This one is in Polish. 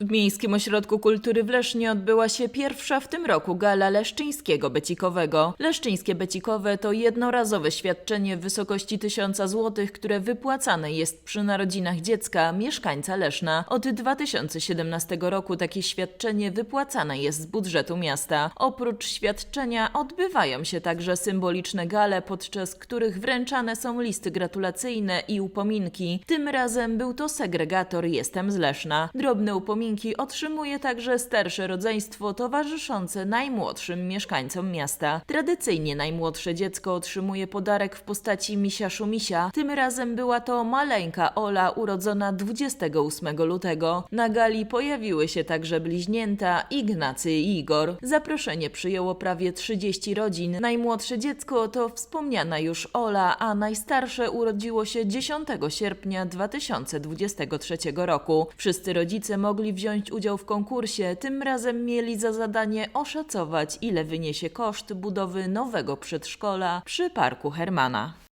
W Miejskim Ośrodku Kultury w Lesznie odbyła się pierwsza w tym roku gala leszczyńskiego becikowego. Leszczyńskie becikowe to jednorazowe świadczenie w wysokości 1000 zł, które wypłacane jest przy narodzinach dziecka mieszkańca Leszna. Od 2017 roku takie świadczenie wypłacane jest z budżetu miasta. Oprócz świadczenia odbywają się także symboliczne gale, podczas których wręczane są listy gratulacyjne i upominki. Tym razem był to segregator Jestem z Leszna. Drobne upominki otrzymuje także starsze rodzeństwo towarzyszące najmłodszym mieszkańcom miasta. Tradycyjnie najmłodsze dziecko otrzymuje podarek w postaci misia szumisia. Tym razem była to maleńka Ola urodzona 28 lutego. Na gali pojawiły się także bliźnięta Ignacy i Igor. Zaproszenie przyjęło prawie 30 rodzin. Najmłodsze dziecko to wspomniana już Ola, a najstarsze urodziło się 10 sierpnia 2023 roku. Wszyscy rodzice mogli wziąć udział w konkursie. Tym razem mieli za zadanie oszacować, ile wyniesie koszt budowy nowego przedszkola przy parku Hermana.